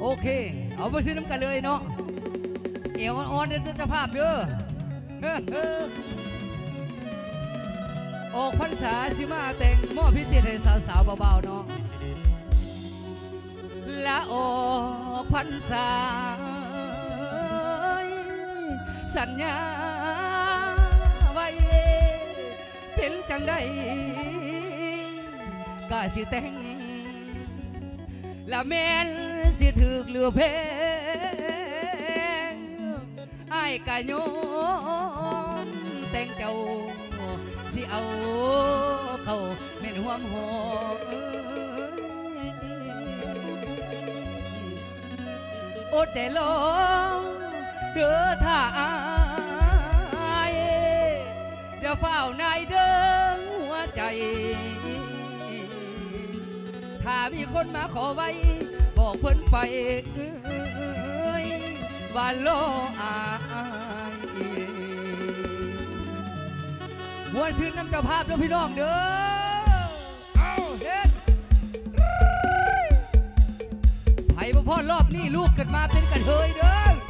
โอเค เอาไปซื้อน้ำกันเลยเนาะเอวอ่อนๆเดินจ้าภาพเด้อออกพรรษาสิมาแต่งหม้อพิเศษให้สาวๆเบาๆเนาะและออกพรรษา สัญญาไว้เป็นจังได้ก็สิแต่งละแม่น สิถึกเหลือเพงไอ้กะโยมแต่งเจ้าสิเอาเขาแม่นหวมหออดแต่ลงเด้อถ้าอายจะเฝ้านายเด้อหัวใจ ถ้ามีคนมาขอไว้ เพิ่นไปเอ้ยว่าโลอายมวนซื้อน้ำเจ้าภาพเด้อพี่น้องเด้อเอาเฮ็ดไผ่บ่พอรอบนี้ลูกเกิดมาเป็นกันเทยเด้อ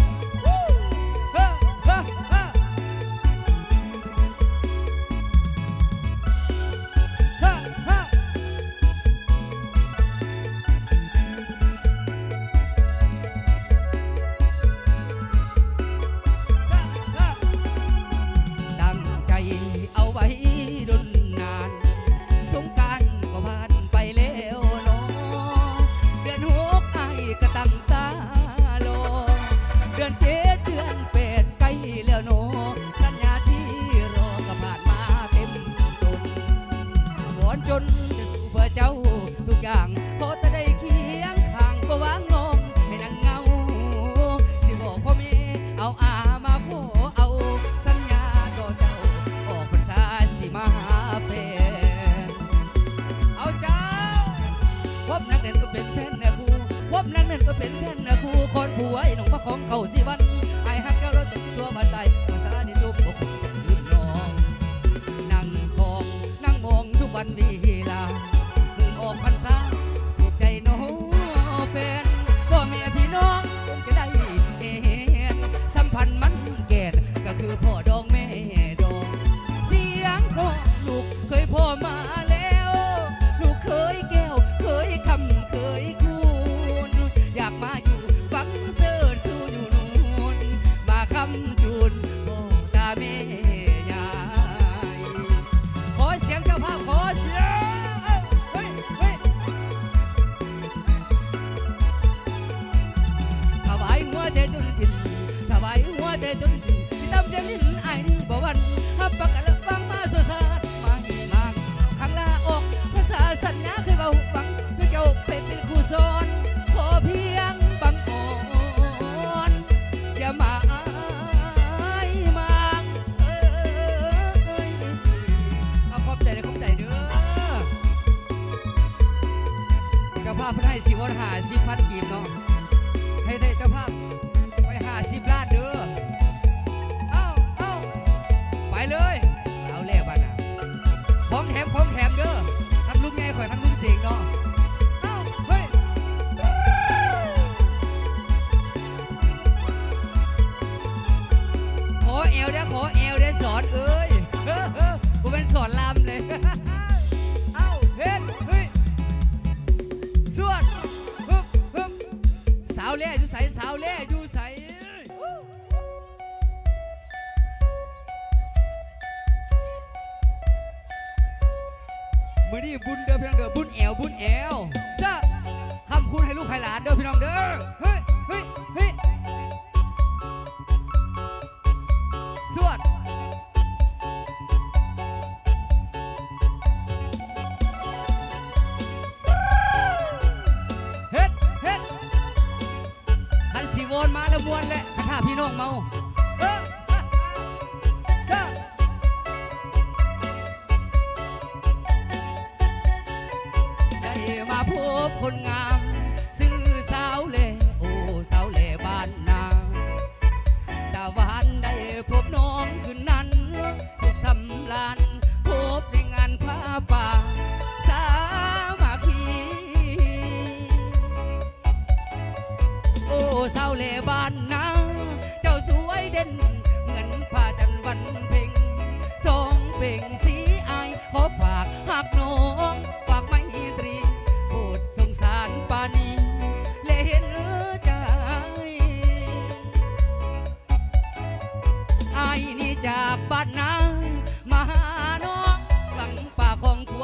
พเพิ่นให้สิวนหาสิพันกีบเนาะให้ได้เจ้าภาพไปหาสิบล้านเด้อ เอ้าเอ้าไปเลย มือนี้บุญเด้อพี่น้องเด้อบุญแอวบุญแอวจ้าคำคุณให้ลูกให้หลานเด้อพี่น้องเด้อเฮ้ยเฮ้ยเฮ้ยสวดเฮ็ดเฮ็ดคันสีโวนมาแล้วมวนแหละคันถ้าพี่น้องเมา คนงาม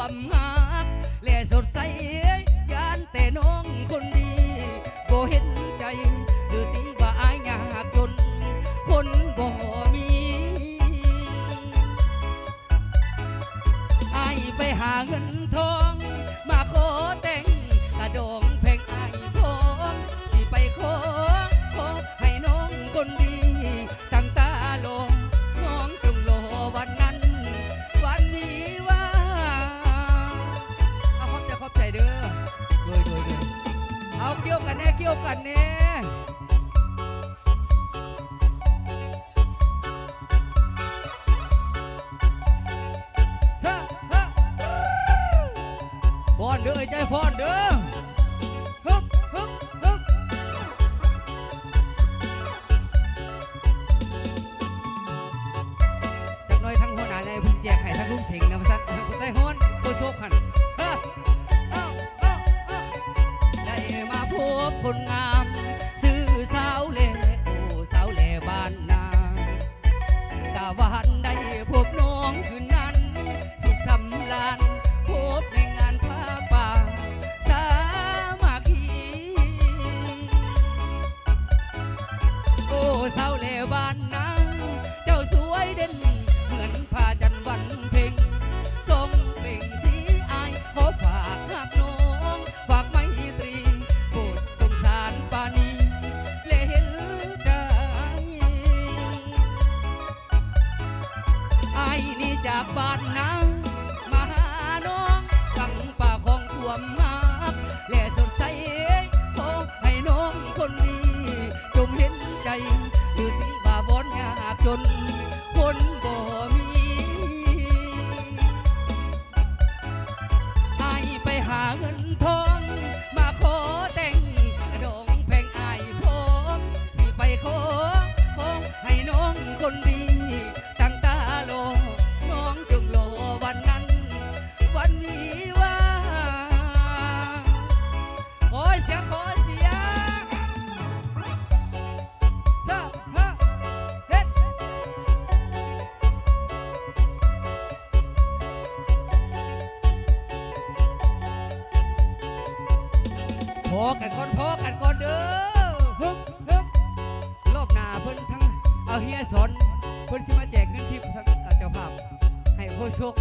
ความหักและสดใสยานแต่น้องคนดีบ่เห็นใจ หรือตีว่าอายยากจน คนบ่มีอายไปหาเงินทอง มาขอแต่งกระดอง เกี่ยวกันแน่เกี่ยวกันแน่ฟอนเด้อใจฟอนเด้อฮึบฮึบฮึบจากน้อทั้งหัวหน้าในพิจิตรไข่ทั้งลูกสิงห์นะพัสดุผู้ใจฮ้อนโคโซขัน คนงาม เฮียสนเพิ่นสิมาแจกเงินที่เจ้าภาพให้โคชก